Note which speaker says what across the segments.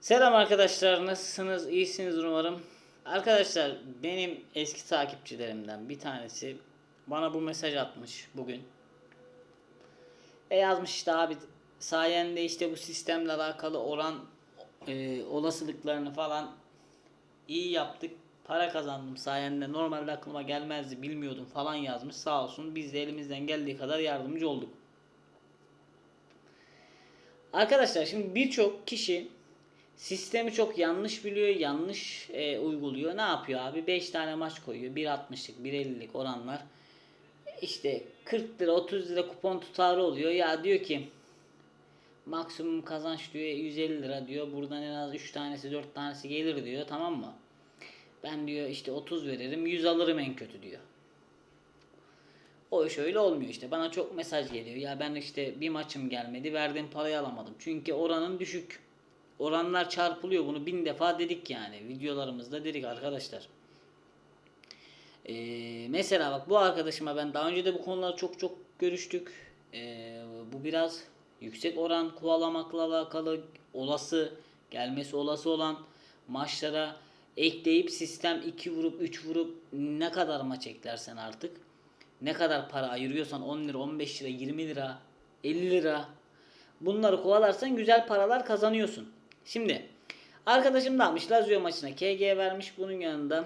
Speaker 1: Selam arkadaşlar nasılsınız iyisiniz umarım. Arkadaşlar benim eski takipçilerimden bir tanesi bana bu mesaj atmış bugün. E yazmış işte abi sayende işte bu sistemle alakalı oran e, olasılıklarını falan iyi yaptık. Para kazandım sayende normalde aklıma gelmezdi bilmiyordum falan yazmış sağ olsun biz de elimizden geldiği kadar yardımcı olduk. Arkadaşlar şimdi birçok kişi sistemi çok yanlış biliyor, yanlış e, uyguluyor. Ne yapıyor abi? 5 tane maç koyuyor. 1.60'lık, 1.50'lik oranlar. İşte 40 lira, 30 lira kupon tutarı oluyor. Ya diyor ki maksimum kazanç diyor 150 lira diyor. Buradan en az 3 tanesi 4 tanesi gelir diyor. Tamam mı? Ben diyor işte 30 veririm 100 alırım en kötü diyor. O iş öyle olmuyor işte. Bana çok mesaj geliyor. Ya ben işte bir maçım gelmedi. Verdiğim parayı alamadım. Çünkü oranın düşük. Oranlar çarpılıyor. Bunu bin defa dedik yani. Videolarımızda dedik arkadaşlar. Ee, mesela bak bu arkadaşıma ben daha önce de bu konuları çok çok görüştük. Ee, bu biraz yüksek oran kovalamakla alakalı olası gelmesi olası olan maçlara ekleyip sistem 2 vurup 3 vurup ne kadar maç eklersen artık ne kadar para ayırıyorsan 10 lira 15 lira 20 lira 50 lira bunları kovalarsan güzel paralar kazanıyorsun. Şimdi arkadaşım da almış Lazio maçına KG vermiş bunun yanında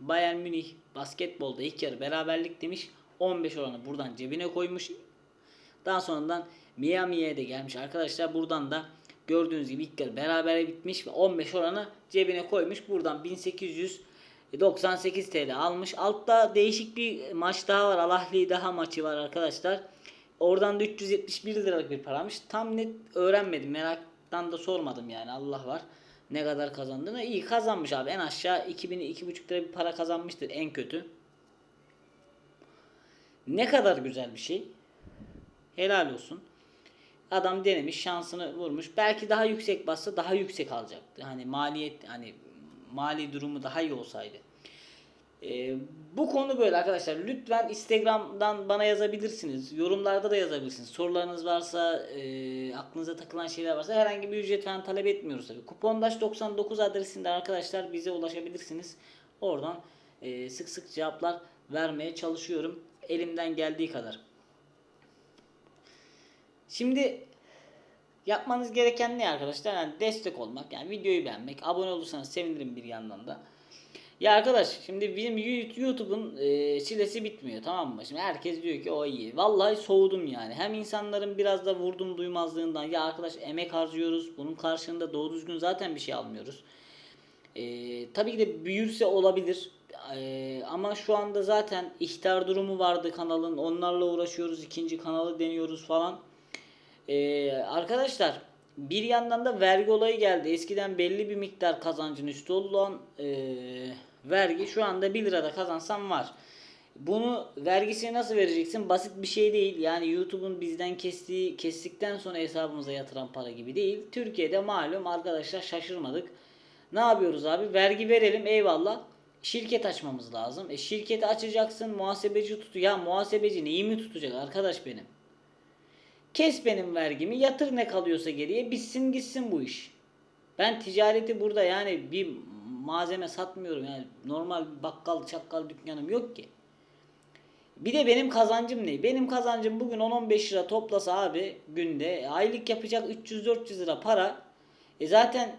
Speaker 1: Bayern Münih basketbolda ilk yarı beraberlik demiş 15 oranı buradan cebine koymuş. Daha sonradan Miami'ye de gelmiş arkadaşlar buradan da gördüğünüz gibi ilk yarı berabere bitmiş ve 15 oranı cebine koymuş. Buradan 1898 TL almış. Altta değişik bir maç daha var. Alahli daha maçı var arkadaşlar. Oradan da 371 liralık bir paramış. Tam net öğrenmedim. Meraktan da sormadım yani. Allah var. Ne kadar kazandığını. iyi kazanmış abi. En aşağı 2000 2,5 lira bir para kazanmıştır en kötü. Ne kadar güzel bir şey. Helal olsun. Adam denemiş, şansını vurmuş. Belki daha yüksek bassa daha yüksek alacaktı. Hani maliyet hani mali durumu daha iyi olsaydı. Ee, bu konu böyle arkadaşlar. Lütfen Instagram'dan bana yazabilirsiniz. Yorumlarda da yazabilirsiniz. Sorularınız varsa, e, aklınıza takılan şeyler varsa herhangi bir ücret falan talep etmiyoruz tabii. Kupondaş 99 adresinde arkadaşlar bize ulaşabilirsiniz. Oradan e, sık sık cevaplar vermeye çalışıyorum. Elimden geldiği kadar. Şimdi yapmanız gereken ne arkadaşlar? Yani destek olmak, yani videoyu beğenmek, abone olursanız sevinirim bir yandan da. Ya arkadaş şimdi bizim YouTube'un e, çilesi bitmiyor tamam mı? Şimdi herkes diyor ki o iyi. Vallahi soğudum yani. Hem insanların biraz da vurdum duymazlığından. Ya arkadaş emek harcıyoruz. Bunun karşılığında doğru düzgün zaten bir şey almıyoruz. E, tabii ki de büyürse olabilir. E, ama şu anda zaten ihtar durumu vardı kanalın. Onlarla uğraşıyoruz. ikinci kanalı deniyoruz falan. Ee, arkadaşlar bir yandan da vergi olayı geldi. Eskiden belli bir miktar kazancın üstü olan e, vergi şu anda 1 lirada kazansan var. Bunu vergisini nasıl vereceksin? Basit bir şey değil. Yani YouTube'un bizden kestiği kestikten sonra hesabımıza yatıran para gibi değil. Türkiye'de malum arkadaşlar şaşırmadık. Ne yapıyoruz abi? Vergi verelim eyvallah. Şirket açmamız lazım. E şirketi açacaksın muhasebeci tut. Ya muhasebeci neyi mi tutacak arkadaş benim? Kes benim vergimi yatır ne kalıyorsa geriye bitsin gitsin bu iş. Ben ticareti burada yani bir malzeme satmıyorum yani normal bakkal çakkal dükkanım yok ki. Bir de benim kazancım ne? Benim kazancım bugün 10-15 lira toplasa abi günde e, aylık yapacak 300-400 lira para. E zaten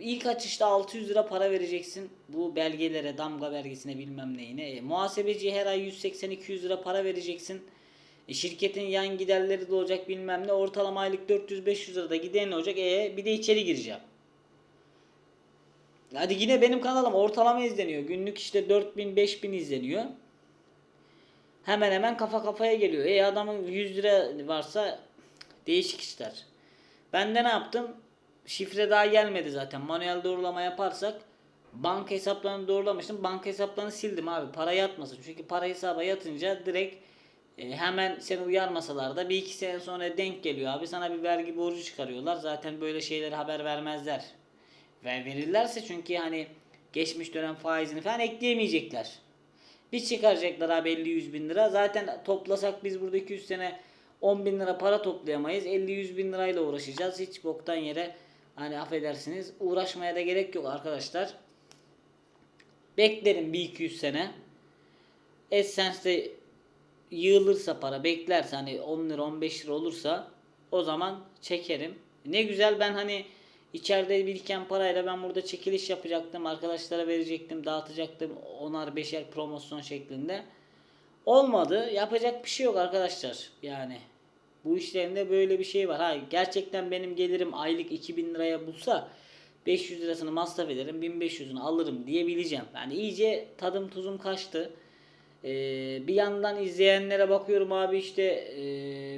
Speaker 1: ilk açışta 600 lira para vereceksin bu belgelere, damga vergisine bilmem neyine. E, muhasebeciye her ay 180-200 lira para vereceksin. E şirketin yan giderleri de olacak bilmem ne. Ortalama aylık 400-500 lirada giden olacak. E bir de içeri gireceğim. Hadi yine benim kanalım ortalama izleniyor. Günlük işte 4000-5000 izleniyor. Hemen hemen kafa kafaya geliyor. E adamın 100 lira varsa değişik işler. Ben de ne yaptım? Şifre daha gelmedi zaten. Manuel doğrulama yaparsak banka hesaplarını doğrulamıştım. Banka hesaplarını sildim abi. Para yatmasın. Çünkü para hesaba yatınca direkt e, hemen seni uyarmasalar da bir iki sene sonra denk geliyor abi sana bir vergi borcu çıkarıyorlar. Zaten böyle şeyleri haber vermezler. Ve verirlerse çünkü hani geçmiş dönem faizini falan ekleyemeyecekler. Bir çıkaracaklar abi 50-100 bin lira. Zaten toplasak biz burada 200 sene 10 bin lira para toplayamayız. 50-100 bin lirayla uğraşacağız. Hiç boktan yere Hani affedersiniz uğraşmaya da gerek yok arkadaşlar. Beklerim bir 200 sene. AdSense'de yığılırsa para beklerse hani 10 lira 15 lira olursa o zaman çekerim. Ne güzel ben hani içeride biriken parayla ben burada çekiliş yapacaktım. Arkadaşlara verecektim, dağıtacaktım. Onar beşer promosyon şeklinde. Olmadı. Yapacak bir şey yok arkadaşlar. Yani bu işlerinde böyle bir şey var. Ha gerçekten benim gelirim aylık 2000 liraya bulsa 500 lirasını masraf ederim 1500'ünü alırım diyebileceğim. Yani iyice tadım tuzum kaçtı. Ee, bir yandan izleyenlere bakıyorum abi işte e,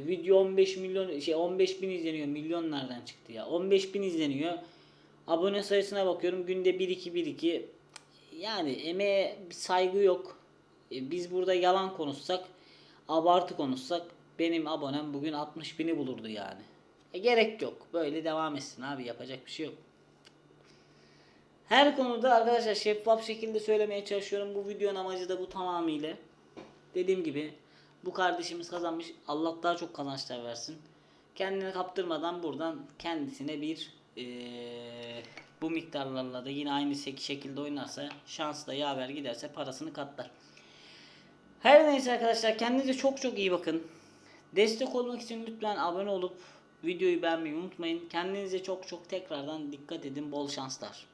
Speaker 1: video 15 milyon şey 15 bin izleniyor milyon nereden çıktı ya. 15 bin izleniyor. Abone sayısına bakıyorum günde 1 2 1 2 yani emeğe bir saygı yok. E, biz burada yalan konuşsak abartı konuşsak benim abonem bugün 60 bini bulurdu yani. E, gerek yok. Böyle devam etsin abi yapacak bir şey yok her konuda arkadaşlar şeffaf şekilde söylemeye çalışıyorum. Bu videonun amacı da bu tamamıyla. Dediğim gibi bu kardeşimiz kazanmış. Allah daha çok kazançlar versin. Kendini kaptırmadan buradan kendisine bir eee, bu miktarlarla da yine aynı şek- şekilde oynarsa şansla yaver giderse parasını katlar. Her neyse arkadaşlar kendinize çok çok iyi bakın. Destek olmak için lütfen abone olup videoyu beğenmeyi unutmayın. Kendinize çok çok tekrardan dikkat edin. Bol şanslar.